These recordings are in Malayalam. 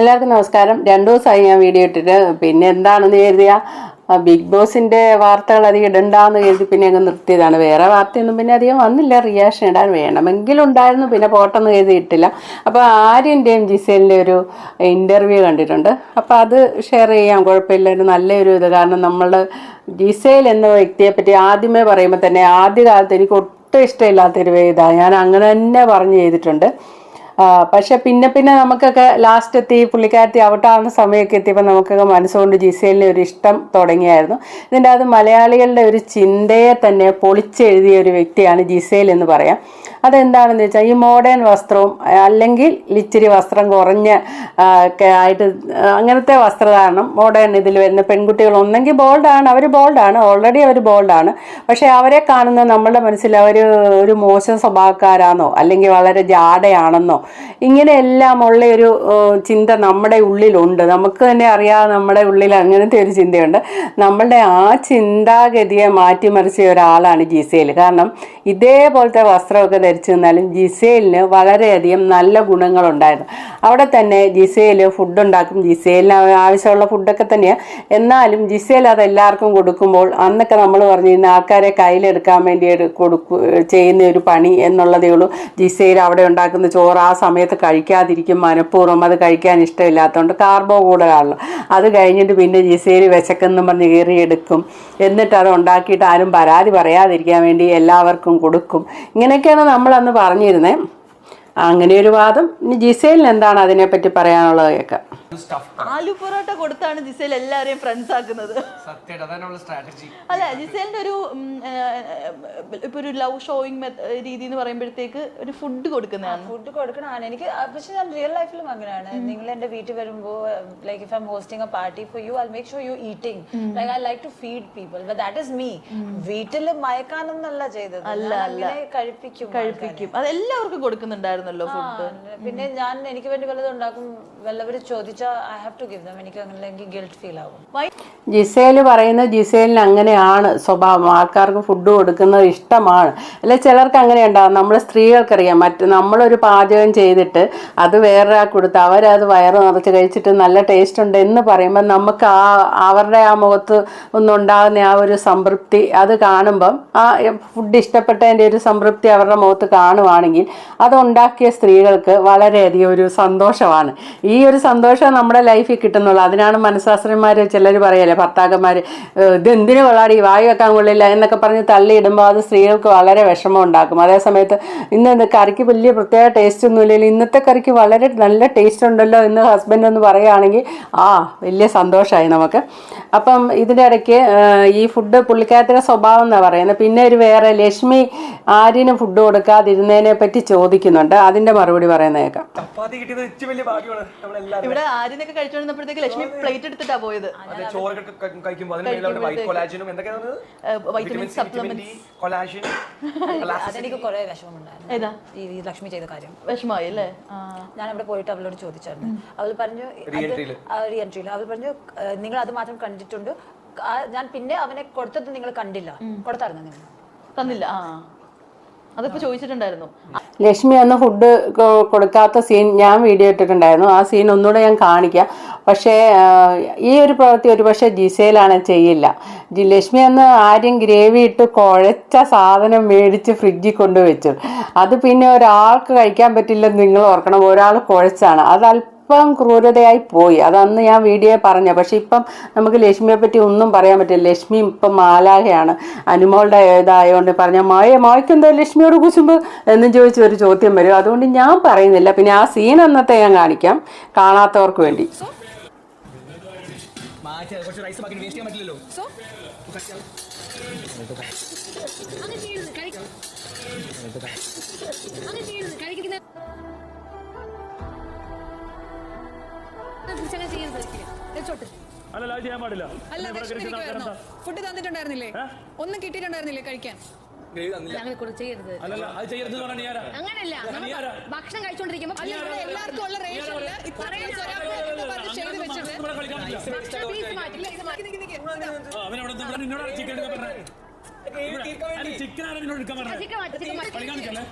എല്ലാവർക്കും നമസ്കാരം. രണ്ടു ദിവസമായി ഞാൻ വീഡിയോ ഇട്ടിട്ട് പിന്നെ എന്താണെന്ന് കരുതിയ ബിഗ് ബോസിന്റെ വാർത്തകൾ അധികം ഇടണ്ടാന്ന് കരുതി പിന്നെ അങ്ങ് നിർത്തിയതാണ്. വേറെ വാർത്തയൊന്നും പിന്നെ അധികം വന്നില്ല. റിയാക്ഷൻ ഇടാൻ വേണമെങ്കിലും ഉണ്ടായിരുന്നു. പിന്നെ പോട്ടെന്ന് കരുതി ഇട്ടില്ല. അപ്പോൾ ആര്യന്റെയും ജിസേലിന്റെ ഒരു ഇന്റർവ്യൂ കണ്ടിട്ടുണ്ട്. അപ്പോൾ അത് ഷെയർ ചെയ്യാം. കുഴപ്പമില്ല. ഒരു നല്ലൊരു ഇത്. കാരണം നമ്മൾ ജിസേൽ എന്ന വ്യക്തിയെ പറ്റി ആദ്യമേ പറയുമ്പോൾ തന്നെ ആദ്യകാലത്ത് എനിക്ക് ഒട്ടും ഇഷ്ടമില്ലാത്തൊരു ഇതാണ് ഞാൻ അങ്ങനെ തന്നെ പറഞ്ഞു ചെയ്തിട്ടുണ്ട്. പക്ഷെ പിന്നെ പിന്നെ നമുക്കൊക്കെ ലാസ്റ്റ് എത്തി പുള്ളിക്കാരത്തി ഔട്ടാവുന്ന സമയമൊക്കെ എത്തിയപ്പോൾ നമുക്കൊക്കെ മനസ്സുകൊണ്ട് ജിസേലിനെ ഒരു ഇഷ്ടം തുടങ്ങിയായിരുന്നു. ഇതിന്റെ അത് മലയാളികളുടെ ഒരു ചിന്തയെ തന്നെ പൊളിച്ചെഴുതിയ ഒരു വ്യക്തിയാണ് ജിസേൽ എന്ന് പറയാം. അതെന്താണെന്ന് വെച്ചാൽ ഈ മോഡേൺ വസ്ത്രവും അല്ലെങ്കിൽ ഇച്ചിരി വസ്ത്രം കുറഞ്ഞ ആയിട്ട് അങ്ങനത്തെ വസ്ത്രധാരണം മോഡേൺ ഇതിൽ വരുന്ന പെൺകുട്ടികൾ ഒന്നെങ്കിൽ ബോൾഡാണ് അവർ ബോൾഡാണ് ഓൾറെഡി അവർ ബോൾഡാണ് പക്ഷേ അവരെ കാണുന്ന നമ്മളുടെ മനസ്സിൽ അവർ ഒരു മോശം സ്വഭാവക്കാരാണെന്നോ അല്ലെങ്കിൽ വളരെ ജാടയാണെന്നോ ഇങ്ങനെയെല്ലാം ഉള്ള ഒരു ചിന്ത നമ്മുടെ ഉള്ളിലുണ്ട്. നമുക്ക് തന്നെ അറിയാതെ നമ്മുടെ ഉള്ളിൽ അങ്ങനത്തെ ഒരു ചിന്തയുണ്ട്. നമ്മളുടെ ആ ചിന്താഗതിയെ മാറ്റിമറിച്ച ഒരാളാണ് ജി സിയിൽ കാരണം ഇതേപോലത്തെ വസ്ത്രമൊക്കെ ധരിച്ചു നിന്നാലും ജിസേലിന് വളരെയധികം നല്ല ഗുണങ്ങളുണ്ടായിരുന്നു. അവിടെ തന്നെ ജിസേൽ ഫുഡ് ഉണ്ടാക്കും. ജിസേലിന് ആവശ്യമുള്ള ഫുഡൊക്കെ തന്നെയാണ് എന്നാലും ജിസേൽ അത് എല്ലാവർക്കും കൊടുക്കുമ്പോൾ അന്നൊക്കെ നമ്മൾ പറഞ്ഞിരുന്ന ആൾക്കാരെ കയ്യിലെടുക്കാൻ വേണ്ടി കൊടുക്കു ചെയ്യുന്ന ഒരു പണി എന്നുള്ളതേ ഉള്ളൂ. ജിസേൽ അവിടെ ഉണ്ടാക്കുന്ന ചോറ് ആ സമയത്ത് കഴിക്കാതിരിക്കും. മനഃപൂർവം അത് കഴിക്കാൻ ഇഷ്ടമില്ലാത്തതുകൊണ്ട് കാർബോ കൂടുതലാണല്ലോ അത് കഴിഞ്ഞിട്ട് പിന്നെ ജിസേൽ വിശക്കെന്നും പറഞ്ഞ് കയറിയെടുക്കും എന്നിട്ട് അത് ഉണ്ടാക്കിയിട്ട് ആരും പരാതി പറയാതിരിക്കാൻ വേണ്ടി എല്ലാവർക്കും കൊടുക്കും. ഇങ്ങനെയൊക്കെയാണ് നമ്മൾ അന്ന് പറഞ്ഞിരുന്നേ. അങ്ങനെ ഒരു വാദം. ഇനി ജിസേലിന് എന്താണ് അതിനെപ്പറ്റി പറയാനുള്ളത് കേൾക്കാം ആലു പൊറോട്ട കൊടുത്താണ് ജിസേൽ എല്ലാവരെയും ഫ്രണ്ട്സ് ആക്കുന്നത്. അല്ല ജിസേലിന്റെ ഒരു ഇപ്പൊ ഒരു ലവ് ഷോയിങ് രീതി എന്ന് പറയുമ്പോഴത്തേക്ക് ഒരു ഫുഡ് കൊടുക്കുന്നതാണ്. ഫുഡ് കൊടുക്കണമാണ് എനിക്ക് പക്ഷെ ഞാൻ റിയൽ ലൈഫിലും അങ്ങനെയാണ്. നിങ്ങൾ എന്റെ വീട്ടിൽ വരുമ്പോൾ like if I'm um hosting a party for you I make sure you eating like I like to feed people but that is me വീട്ടിൽ മയക്കാനൊന്നല്ല ചെയ്തത്. അല്ല, അല്ല. കഴിപ്പിക്കും കഴിപ്പിക്കും. അത് എല്ലാവർക്കും കൊടുക്കുന്നുണ്ടായിരുന്നല്ലോ ഫുഡ് പിന്നെ ഞാൻ എനിക്ക് വേണ്ടി വല്ലതും ഉണ്ടാക്കും വല്ലവരും ദം എനിക്ക് ജിസേൽ പറയുന്ന ജിസേലിന് അങ്ങനെയാണ് സ്വഭാവം. ആൾക്കാർക്ക് ഫുഡ് കൊടുക്കുന്നത് ഇഷ്ടമാണ്. അല്ലെ ചിലർക്ക് അങ്ങനെ ഉണ്ടാവും നമ്മൾ സ്ത്രീകൾക്കറിയാം. മറ്റ് നമ്മളൊരു പാചകം ചെയ്തിട്ട് അത് വേറൊരാൾക്ക് കൊടുത്ത് അവരത് വയറ് നിറച്ച് കഴിച്ചിട്ട് നല്ല ടേസ്റ്റ് ഉണ്ട് എന്ന് പറയുമ്പോൾ നമുക്ക് ആ അവരുടെ ആ മുഖത്ത് ഒന്നുണ്ടാകുന്ന ആ ഒരു സംതൃപ്തി അത് കാണുമ്പം ആ ഫുഡ് ഇഷ്ടപ്പെട്ടതിന്റെ ഒരു സംതൃപ്തി അവരുടെ മുഖത്ത് കാണുവാണെങ്കിൽ അത് ഉണ്ടാക്കിയ സ്ത്രീകൾക്ക് വളരെയധികം ഒരു സന്തോഷമാണ്. ഈ ഒരു സന്തോഷം നമ്മുടെ ലൈഫിൽ കിട്ടുന്നുള്ളൂ. അതിനാണ് മനഃശാസ്ത്രന്മാർ ചിലർ പറയല്ലേ ഭർത്താക്കന്മാർ ഇതെന്തിനു കൊള്ളാടി? വായു വെക്കാൻ കൊള്ളില്ല എന്നൊക്കെ പറഞ്ഞ് തള്ളിയിടുമ്പോൾ അത് സ്ത്രീകൾക്ക് വളരെ വിഷമം ഉണ്ടാക്കും അതേ സമയത്ത് ഇന്ന് കറിക്ക് വലിയ പ്രത്യേക ടേസ്റ്റ് ഒന്നും ഇല്ലല്ലോ ഇന്നത്തെ കറിക്ക് വളരെ നല്ല ടേസ്റ്റ് ഉണ്ടല്ലോ എന്ന് ഹസ്ബൻഡ് ഒന്ന് പറയുകയാണെങ്കിൽ ആ വലിയ സന്തോഷമായി നമുക്ക്. അപ്പം ഇതിന്റെ ഇടയ്ക്ക് ഈ ഫുഡ് പുള്ളിക്കാരത്തിന്റെ സ്വഭാവം എന്നാണ് പറയുന്നത്? പിന്നെ ഒരു വേറെ ലക്ഷ്മി ആര്യന് ഫുഡ് കൊടുക്കാതിരുന്നതിനെ പറ്റി ചോദിക്കുന്നുണ്ട്. അതിന്റെ മറുപടി പറയുന്നേക്കാം ഇവിടെ ആര്യനൊക്കെ കഴിച്ചോണ്ടിരുന്നപ്പോഴത്തേക്ക് ലക്ഷ്മി പ്ലേറ്റ് എടുത്തിട്ടാ പോയത്. വൈറ്റമിൻ സപ്ലിമെന്റ് കൊലാജിൻ അതെനിക്ക് കുറെ വിഷമമുണ്ടായിരുന്നു. ഏതാ? ഈ ലക്ഷ്മി ചെയ്ത കാര്യം. വിഷമായി അല്ലേ? ആ. ഞാൻ അവിടെ പോയിട്ട് അവളോട് ചോദിച്ചായിരുന്നു. അവൾ പറഞ്ഞു റീ എൻട്രിയിൽ അവൾ പറഞ്ഞു നിങ്ങൾ അത് മാത്രം കണ്ടിട്ടുണ്ട്. ആ, ഞാൻ പിന്നെ അവനെ കൊടുത്തത് നിങ്ങൾ കണ്ടില്ല. കൊടുത്തായിരുന്നു നിങ്ങൾ? തന്നില്ല. ആ. അതിപ്പോ ചോദിച്ചിട്ടുണ്ടായിരുന്നു. ലക്ഷ്മി അന്ന് ഫുഡ് കൊടുക്കാത്ത സീൻ ഞാൻ വീഡിയോ ഇട്ടിട്ടുണ്ടായിരുന്നു. ആ സീൻ ഒന്നുകൂടെ ഞാൻ കാണിക്കാം. പക്ഷേ ഈ ഒരു പ്രവൃത്തി ഒരു പക്ഷേ ജിസയിലാണ് ചെയ്യില്ല ലക്ഷ്മി അന്ന് ആര്യം ഗ്രേവി ഇട്ട് കുഴച്ച സാധനം മേടിച്ച് ഫ്രിഡ്ജിൽ കൊണ്ടുവച്ചു. അത് പിന്നെ ഒരാൾക്ക് കഴിക്കാൻ പറ്റില്ലെന്ന് നിങ്ങൾ ഓർക്കണം. ഒരാൾ കുഴച്ചാണ്. അത് അല്പം ക്രൂരതയായി പോയി. അതന്ന് ഞാൻ വീഡിയോ പറഞ്ഞ. പക്ഷെ ഇപ്പം നമുക്ക് ലക്ഷ്മിയെ പറ്റി ഒന്നും പറയാൻ പറ്റില്ല. ലക്ഷ്മി ഇപ്പം മാലാഹയാണ് അനുമോളുടെ ഇതായതുകൊണ്ട് പറഞ്ഞ മായ മായ്ക്ക് ലക്ഷ്മിയോട് കുശുമ്പ്? എന്നും ചോദിച്ച ഒരു ചോദ്യം വരും. അതുകൊണ്ട് ഞാൻ പറയുന്നില്ല. പിന്നെ ആ സീൻ അന്നത്തെ ഞാൻ കാണിക്കാം. കാണാത്തവർക്ക് വേണ്ടി. മാറ്റി കുറച്ച് ചെയ്യരുത് ഒരിക്കലും. വെച്ചോട്ട്. അല്ല ലൈവ് ചെയ്യാൻ പാടില്ല. അല്ല ഫുഡ് തന്നിട്ടുണ്ടായിരുന്നില്ലേ? ഒന്നും കിട്ടിയിട്ടുണ്ടായിരുന്നില്ലേ കഴിക്കാൻ? അങ്ങനല്ല. ഭക്ഷണം കഴിച്ചോണ്ടിരിക്കുമ്പോ എല്ലാവർക്കും ഉള്ള റേഷനിൽ ചിക്കൻ ചിക്കൻ ചിക്കൻ മാറ്റി ചിക്കൻ മാറ്റി കളി കാണിക്കല്ലേ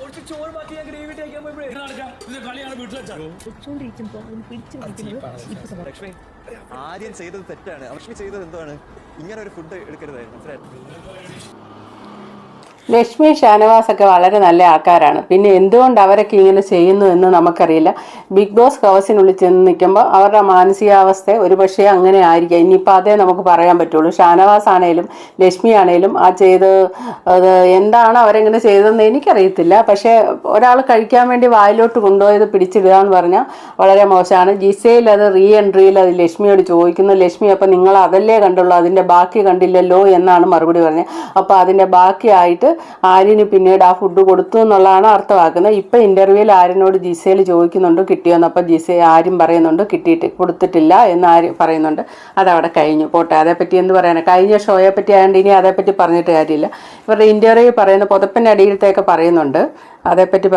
കുറച്ച് ചോറ് മാറ്റി ഞാൻ ഗ്രേവി കഴിക്കാൻ പോയപ്പോഴേ. കളിയാണ് ലക്ഷ്മി ചെയ്തത് തെറ്റാണ്. ലക്ഷ്മി ചെയ്തത് എന്താണ് ഇങ്ങനെ ഒരു ഫുഡ് എടുക്കരുതായിരുന്നു. മനസ്സിലായി? ലക്ഷ്മി ഷാനവാസൊക്കെ വളരെ നല്ല ആൾക്കാരാണ്. പിന്നെ എന്തുകൊണ്ട് അവരൊക്കെ ഇങ്ങനെ ചെയ്യുന്നു എന്ന് നമുക്കറിയില്ല. ബിഗ് ബോസ് ഹൗസിനുള്ളിൽ ചെന്ന് നിൽക്കുമ്പോൾ അവരുടെ മാനസികാവസ്ഥ ഒരു പക്ഷേ അങ്ങനെ ആയിരിക്കാം. ഇനിയിപ്പോൾ അതേ നമുക്ക് പറയാൻ പറ്റുള്ളൂ. ഷാനവാസ് ആണേലും ലക്ഷ്മി ആണേലും ആ ചെയ്ത് എന്താണ് അവരെങ്ങനെ ചെയ്തതെന്ന് എനിക്കറിയത്തില്ല. പക്ഷേ ഒരാൾ കഴിക്കാൻ വേണ്ടി വായിലോട്ട് കൊണ്ടുപോയത് പിടിച്ചിടുക എന്ന് പറഞ്ഞാൽ വളരെ മോശമാണ്. ജിസയിൽ അത് റീ എൻട്രിയിൽ അത് ലക്ഷ്മിയോട് ചോദിക്കുന്നു. ലക്ഷ്മി അപ്പം നിങ്ങൾ അതല്ലേ കണ്ടുള്ളൂ? അതിന്റെ ബാക്കി കണ്ടില്ലല്ലോ? എന്നാണ് മറുപടി പറഞ്ഞത്. അപ്പോൾ അതിന്റെ ബാക്കിയായിട്ട് ആര്യന് പിന്നീട് ആ ഫുഡ് കൊടുത്തു എന്നുള്ളതാണ് അർത്ഥമാക്കുന്നത്. ഇപ്പം ഇന്റർവ്യൂവിൽ ആര്യനോട് ജിസയിൽ ചോദിക്കുന്നുണ്ട് കിട്ടിയോന്ന്. അപ്പം ജിസ ആരും പറയുന്നുണ്ട് കിട്ടിയിട്ട് കൊടുത്തിട്ടില്ല എന്ന് ആര് പറയുന്നുണ്ട്. അതവിടെ കഴിഞ്ഞു. പോട്ടെ അതേപ്പറ്റി എന്ത് പറയാനാണ് കഴിഞ്ഞ ഷോയെ പറ്റി ആയതുകൊണ്ട് ഇനി അതേപ്പറ്റി പറഞ്ഞിട്ട് കാര്യമില്ല. ഇവരുടെ ഇന്റർവ്യൂ പറയുന്ന പുതപ്പിന്റെ അടിയിലത്തേക്ക് പറയുന്നുണ്ട്. അതേപ്പറ്റി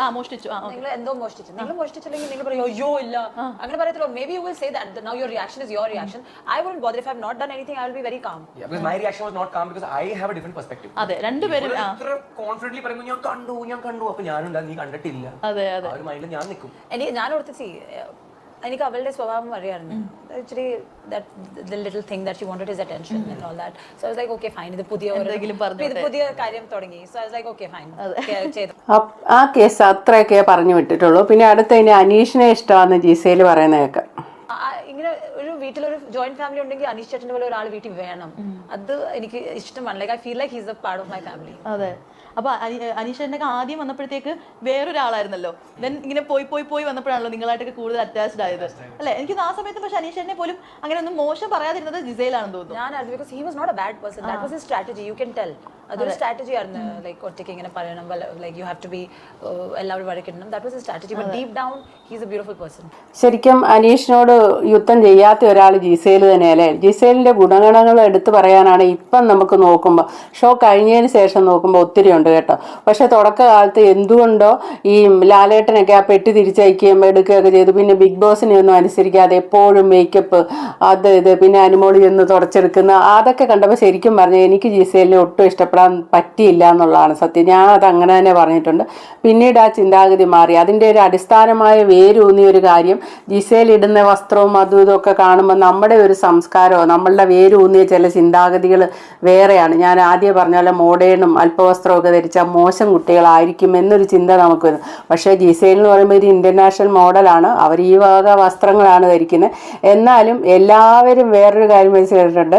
ആ മോഷ്ടിച്ചു. നിങ്ങൾ എന്തോ മോഷ്ടിച്ചു. നിങ്ങൾ മോഷ്ടിച്ചില്ലെങ്കിൽ നിങ്ങൾ പറയും അയ്യോ ഇല്ല. അങ്ങനെ പറയത്തില്ലോ. May be you will say that now your reaction is your reaction I would bother if I have not done anything I will be very calm Yeah, because my reaction was not calm because I have a different perspective. അതെ രണ്ടുപേരും ആ. ഇത്ര കോൺഫിഡന്റ്ലി പറയുമ്പോൾ ഞാൻ കണ്ടു ഞാൻ കണ്ടു. അപ്പോൾ ഞാനുണ്ടാ നീ കണ്ടിട്ടില്ല. അതെ അതെ. ആ ഒരു മൈൻഡിൽ ഞാൻ നിൽക്കും. എനിക്ക് ഞാൻ ഓർത്ത് സി എനിക്ക് അവളുടെ സ്വഭാവം അറിയാമായിരുന്നു. Actually the little thing that she wanted his attention and all that so I's like okay fine ഇത് പുതിയ. ഇത് പുതിയ കാര്യം തുടങ്ങി. So I's like okay fine ചെയ്തു. ആ കേസ് അത്രയൊക്കെ പറഞ്ഞു വിട്ടിട്ടുള്ളൂ. പിന്നെ അടുത്ത ഇനി അനീഷിനെ ഇഷ്ടമാണെന്ന് ജിസയിൽ പറയുന്ന കേൾക്കാം ആ, ആ, ഇങ്ങനെ ഒരു വീട്ടിലൊരു ജോയിന്റ് ഫാമിലി ഉണ്ടെങ്കിൽ അനീഷ് ചേട്ടന്റെ പോലെ ഒരാൾ വീട്ടിൽ വേണം. അത് എനിക്ക് ഇഷ്ടമാണ്. Like I feel like he's a part of my family അതെ. അപ്പൊ അനീഷ് ചേട്ടനൊക്കെ ആദ്യം വന്നപ്പോഴത്തേക്ക് വേറൊരാളായിരുന്നല്ലോ. ദെൻ ഇങ്ങനെ പോയി പോയി പോയി വന്നപ്പോഴാണല്ലോ നിങ്ങളായിട്ടൊക്കെ കൂടുതൽ അറ്റാച്ച്ഡ് ആയത്. അല്ലെ? എനിക്ക് ആ സമയത്ത് പക്ഷെ അനീഷ് ചേട്ടനെ പോലും അങ്ങനെ ഒന്നും മോശം പറയാതിരുന്നത് ജിസയിലാണെന്ന് തോന്നുന്നു. ഞാൻ because he was not a bad person that was strategy you can tell അതൊരു സ്ട്രാറ്റജി ആയിരുന്നു. ലൈക്ക് ഒറ്റയ്ക്ക് ഇങ്ങനെ പറയണം. Like you have to be എല്ലാവരും വഴക്കിടണം. That was a strategy but deep down he's a beautiful person ശരിക്കും അനീഷിനോട് യുദ്ധം ചെയ്യാത്ത ഒരാൾ ജിസേൽ തന്നെയല്ലേ? ജിസേലിന്റെ ഗുണഗണങ്ങൾ എടുത്തു പറയാനാണ് ഇപ്പം നമുക്ക് നോക്കുമ്പോൾ ഷോ കഴിഞ്ഞതിന് ശേഷം നോക്കുമ്പോൾ ഒത്തിരി ഉണ്ട് കേട്ടോ. പക്ഷെ തുടക്കകാലത്ത് എന്തുകൊണ്ടോ ഈ ലാലേട്ടനൊക്കെ ആ പെട്ടി തിരിച്ചയക്കുകയും എടുക്കുകയൊക്കെ ചെയ്തു. പിന്നെ ബിഗ് ബോസിനെ ഒന്നും അനുസരിക്കാതെ എപ്പോഴും മേക്കപ്പ് അത് ഇത് പിന്നെ അനുമോളി ഒന്ന് തുടച്ചെടുക്കുന്ന അതൊക്കെ കണ്ടപ്പോൾ ശരിക്കും പറഞ്ഞാൽ എനിക്ക് ജിസേലിനെ ഒട്ടും ഇഷ്ടപ്പെടാൻ പറ്റിയില്ല എന്നുള്ളതാണ് സത്യം. ഞാൻ അത് അങ്ങനെ തന്നെ പറഞ്ഞിട്ടുണ്ട്. പിന്നീട് ആ ചിന്താഗതി മാറി. അതിന്റെ ഒരു അടിസ്ഥാനമായ വേരൂന്നിയ ഒരു കാര്യം ജിസേൽ ഇടുന്ന വസ്ത്രവും അതും ഇതൊക്കെ കാണുമ്പോൾ നമ്മുടെ ഒരു സംസ്കാരമോ നമ്മളുടെ വേരൂന്നിയ ചില ചിന്താഗതികൾ വേറെയാണ്. ഞാൻ ആദ്യം പറഞ്ഞ പോലെ മോഡേണും അല്പവസ്ത്രമൊക്കെ ധരിച്ച മോശം കുട്ടികളായിരിക്കും എന്നൊരു ചിന്ത നമുക്ക് വരും. പക്ഷേ ജിസേൽ എന്ന് പറയുമ്പോൾ ഒരു ഇന്റർനാഷണൽ മോഡലാണ്. അവർ ഈ വക വസ്ത്രങ്ങളാണ് ധരിക്കുന്നത്. എന്നാലും എല്ലാവരും വേറൊരു കാര്യം മനസ്സിലായിട്ടുണ്ട്.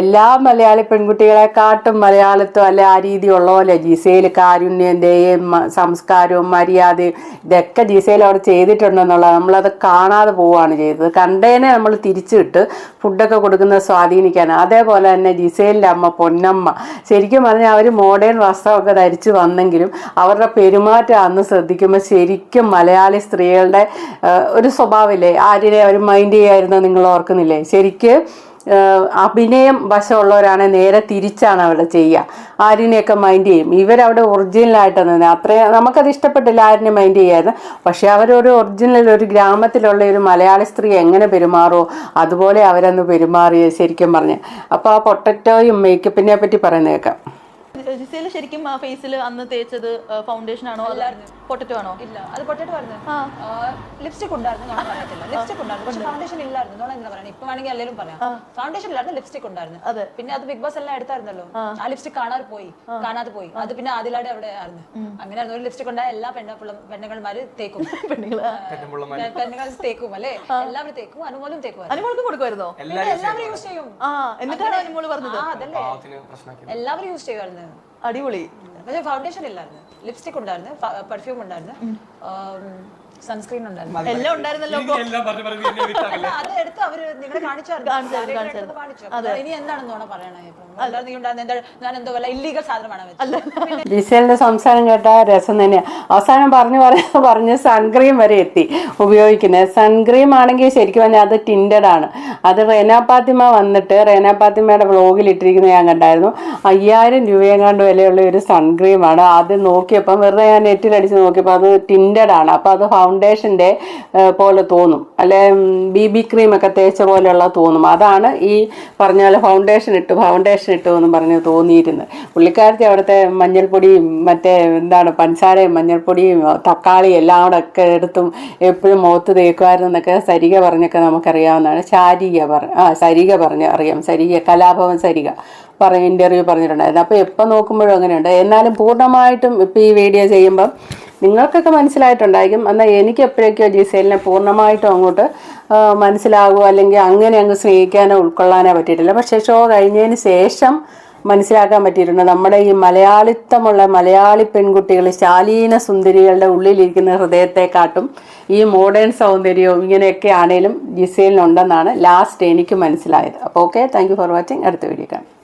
എല്ലാ മലയാളി പെൺകുട്ടികളെക്കാട്ടും മലയാളത്തോ അല്ലെ ആ രീതി ഉള്ള പോലെ. ജിസയിൽ കാരുണ്യം ദയം സംസ്കാരവും മര്യാദയും ഇതൊക്കെ ജിസയിൽ അവിടെ ചെയ്തിട്ടുണ്ടെന്നുള്ളത് നമ്മളത് കാണാതെ പോവുകയാണ് ചെയ്തത്. കണ്ടേനെ നമ്മൾ തിരിച്ചിട്ട് ഫുഡൊക്കെ കൊടുക്കുന്നത് സ്വാധീനിക്കാൻ അതേപോലെ തന്നെ ജിസേലിന്റെ അമ്മ പൊന്നമ്മ. ശരിക്കും പറഞ്ഞാൽ അവർ മോഡേൺ വസ്ത്രമൊക്കെ ധരിച്ച് വന്നെങ്കിലും അവരുടെ പെരുമാറ്റം അന്ന് ശ്രദ്ധിക്കുമ്പോൾ ശരിക്കും മലയാളി സ്ത്രീകളുടെ ഒരു സ്വഭാവമില്ലേ? ആരുടെ അവർ മൈൻഡ് ചെയ്യായിരുന്നു നിങ്ങൾ ഓർക്കുന്നില്ലേ? ശരിക്ക് അഭിനയം വശമുള്ളവരാണ് നേരെ തിരിച്ചാണ് അവിടെ ചെയ്യുക. ആര്യനെയൊക്കെ മൈൻഡ് ചെയ്യും. ഇവരവിടെ ഒറിജിനലായിട്ട് നിന്ന്. അത്രയും നമുക്കത് ഇഷ്ടപ്പെട്ടില്ല ആരിനെ മൈൻഡ് ചെയ്യായിരുന്നു പക്ഷേ അവരൊരു ഒറിജിനൽ ഒരു ഗ്രാമത്തിലുള്ള ഒരു മലയാളി സ്ത്രീ എങ്ങനെ പെരുമാറുമോ അതുപോലെ അവരന്ന് പെരുമാറിയത് ശരിക്കും പറഞ്ഞ്. അപ്പോൾ ആ പൊട്ടറ്റോയും മേക്കപ്പിനെ പറ്റി പറയുന്നേക്കാം ജിസയിൽ ശരിക്കും ആ ഫേസിൽ അന്ന് തേച്ചത് ഫൗണ്ടേഷൻ ആണോ പൊട്ടറ്റോ ആണോ? ഇല്ല. അത് പൊട്ടറ്റോ പറഞ്ഞു ലിപ്സ്റ്റിക് ഉണ്ടായിരുന്നു ഞാൻ പറയത്തില്ല ലിപ്സ്റ്റിക് ഉണ്ടായിരുന്നു. പക്ഷെ ഫൗണ്ടേഷൻ ഇല്ലായിരുന്നു. എന്താ പറയുക ഇപ്പൊ വേണമെങ്കിൽ എല്ലാവരും പറയാം. ഫൗണ്ടേഷൻ ഇല്ലായിരുന്നു ലിപ്സ്റ്റിക് ഉണ്ടായിരുന്നു. അതെ. പിന്നെ അത് ബിഗ് ബോസ് എല്ലാം എടുത്തായിരുന്നല്ലോ. ആ. ലിപ്സ്റ്റിക് കാണാതെ പോയി. കാണാതെ പോയി. അത് പിന്നെ ആദിലാടെ അവിടെ ആയിരുന്നു. അങ്ങനെ ഒരു ലിപ്സ്റ്റിക് ഉണ്ടായ എല്ലാ പെണ്ണ പെണ്ണുങ്ങൾമാര് തേക്കും. പെണ്ണുങ്ങൾ തേക്കും അല്ലേ? എല്ലാവരും തേക്കും അനുമോലും തേക്കും അനുമോൾക്ക് കൊടുക്കുമായിരുന്നോ? എല്ലാവരും യൂസ് ചെയ്യും. എന്നിട്ടാണ് അനുമോൾ പറഞ്ഞത്? എല്ലാവരും യൂസ് ചെയ്യുമായിരുന്നു. അടിപൊളി. പക്ഷേ ഫൗണ്ടേഷൻ ഇല്ലായിരുന്നു. ലിപ്സ്റ്റിക് ഉണ്ടായിരുന്നു പെർഫ്യൂം ഉണ്ടായിരുന്നു. സൺസ്ക്രീൻ ഉണ്ടായിരുന്നു. എല്ലാം ഉണ്ടായിരുന്നല്ലോ എല്ലാം പറഞ്ഞു പറഞ്ഞു എന്നെ വിട്ടാക്കല്ലേ അത് എടുത്ത് അവർ നിങ്ങളെ കാണിച്ചു. അപ്പൊ ഇനി എന്താണെന്നോണ പറയണേ ഇപ്പം? എന്താ നീ ഉണ്ടായിരുന്നെ? എന്താ ഞാൻ എന്തോ വല്ല ഇല്ലീഗൽ സാധനമാണ് ജിസേലിന്റെ സംസാരം കേട്ടാ രസം തന്നെയാണ് അവസാനം പറഞ്ഞു പറഞ്ഞ് പറഞ്ഞ് സൺക്രീം വരെ എത്തി ഉപയോഗിക്കുന്നത് സൺക്രീം ആണെങ്കിൽ ശരിക്കും പറഞ്ഞാൽ അത് ടിൻഡഡ് ആണ്. അത് റേന പാത്തിമ വന്നിട്ട് റേന പാത്തിമയുടെ വ്ളോഗിൽ ഇട്ടിരിക്കുന്നത് ഞാൻ കണ്ടായിരുന്നു. അയ്യായിരം രൂപയെങ്ങാണ്ട് വിലയുള്ള ഒരു സൺക്രീമാണ്. അത് നോക്കിയപ്പം വെറുതെ ഞാൻ നെറ്റിൽ അടിച്ച് നോക്കിയപ്പോൾ അത് ടിൻഡഡ് ആണ്. അപ്പോൾ അത് ഫൗണ്ടേഷന്റെ പോലെ തോന്നും. അല്ലെ ബി ബി ക്രീം ഒക്കെ തേച്ച പോലെയുള്ള തോന്നും. അതാണ് ഈ പറഞ്ഞ പോലെ ഫൗണ്ടേഷൻ ഇട്ട് ഫൗണ്ടേഷൻ ഇട്ടു എന്നും പറഞ്ഞ് തോന്നിയിരുന്നു. പുള്ളിക്കാരത്തി അവിടുത്തെ മഞ്ഞൾപ്പൊടിയും മറ്റേ എന്താണ് പഞ്ചസാരയും മഞ്ഞൾപ്പൊടിയും തക്കാളി എല്ലാം കൂടെ ഒക്കെ എടുത്തും എപ്പോഴും മുഖത്ത് തേക്കുമായിരുന്നു എന്നൊക്കെ സരിക പറഞ്ഞൊക്കെ നമുക്കറിയാവുന്നതാണ്. ശാരിക പറ ആ സരിക പറഞ്ഞ് അറിയാം. സരിക കലാഭവൻ സരിക പറഞ്ഞ ഇന്റർവ്യൂ പറഞ്ഞിട്ടുണ്ടായിരുന്നു. അപ്പോൾ എപ്പോൾ നോക്കുമ്പോഴും അങ്ങനെയുണ്ട്. എന്നാലും പൂർണമായിട്ടും ഇപ്പോൾ ഈ വീഡിയോ ചെയ്യുമ്പം നിങ്ങൾക്കൊക്കെ മനസ്സിലായിട്ടുണ്ടായിരിക്കും. എന്നാൽ എനിക്ക് എപ്പോഴൊക്കെയോ ജിസേലിനെ പൂർണമായിട്ടും അങ്ങോട്ട് മനസ്സിലാകുക അല്ലെങ്കിൽ അങ്ങനെ അങ്ങ് സ്നേഹിക്കാനോ ഉൾക്കൊള്ളാനോ പറ്റിയിട്ടില്ല. പക്ഷേ ഷോ കഴിഞ്ഞതിന് ശേഷം മനസ്സിലാക്കാൻ പറ്റിയിട്ടുണ്ട്. നമ്മുടെ ഈ മലയാളിത്തമുള്ള മലയാളി പെൺകുട്ടികൾ ശാലീന സുന്ദരികളുടെ ഉള്ളിലിരിക്കുന്ന ഹൃദയത്തെക്കാട്ടും ഈ മോഡേൺ സൗന്ദര്യവും ഇങ്ങനെയൊക്കെ ആണേലും ജിസേലിനുണ്ടെന്നാണ് ലാസ്റ്റ് എനിക്ക് മനസ്സിലായത്. അപ്പോൾ ഓക്കെ താങ്ക് ഫോർ വാച്ചിങ്. അടുത്ത വീഡിയോ കാണാം.